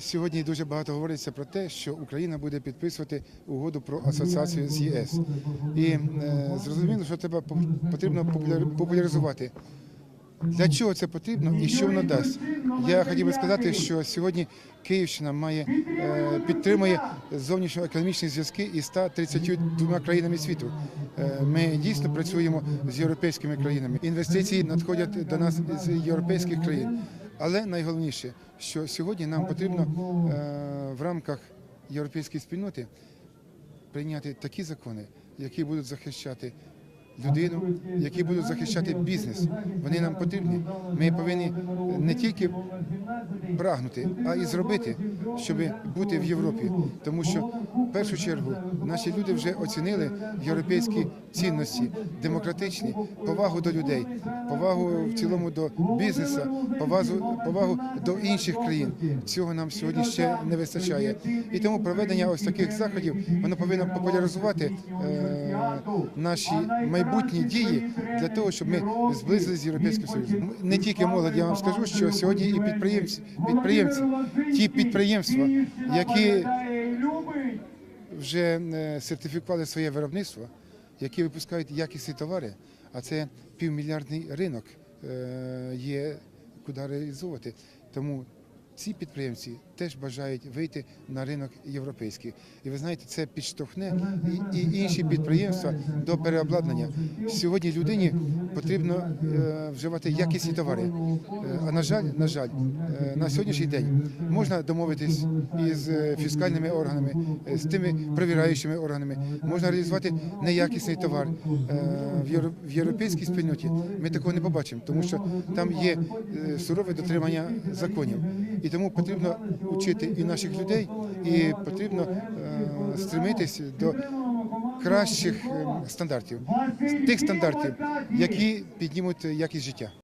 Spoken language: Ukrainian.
Сьогодні дуже багато говориться про те, що Україна буде підписувати угоду про асоціацію з ЄС. І е, зрозуміло, що треба по- потрібно популяр- популяризувати. Для чого це потрібно і що воно дасть? Я хотів би сказати, що сьогодні Київщина має е, підтримує зовнішньоекономічні зв'язки із 132 країнами світу. Е, Ми дійсно працюємо з європейськими країнами. Інвестиції надходять до нас з європейських країн. Але найголовніше, що сьогодні нам потрібно е, в рамках європейської спільноти прийняти такі закони, які будуть захищати людину, які будуть захищати бізнес. Вони нам потрібні. Ми повинні не тільки прагнути, а і зробити, щоб бути в Європі. Тому що в першу чергу наші люди вже оцінили європейські цінності, демократичні, повагу до людей, повагу в цілому до бізнесу, повагу, повагу до інших країн. Цього нам сьогодні ще не вистачає. І тому проведення ось таких заходів воно повинно популяризувати е, наші майбутні дії для того, щоб ми зблизилися з європейським союзом. Не тільки молодь, я вам скажу, що сьогодні і підприємці, підприємці, ті підприємства, які вже е, сертифікували своє виробництво, які випускають якісні товари, а це півмільярдний ринок е, є куди реалізовувати. Тому ці підприємці теж бажають вийти на ринок європейський. І ви знаєте, це підштовхне і, і інші підприємства до переобладнання. Сьогодні людині потрібно е, вживати якісні товари. Е, а на жаль, на жаль, е, на сьогоднішній день можна домовитись із е, фіскальними органами, е, з тими перевіряючими органами, можна реалізувати неякісний товар. Е, В євро- в європейській спільноті ми такого не побачимо, тому що там є сурове дотримання законів. І тому потрібно вчити і наших людей, і потрібно е, стремитись до кращих е, стандартів, тих стандартів, які піднімуть якість життя.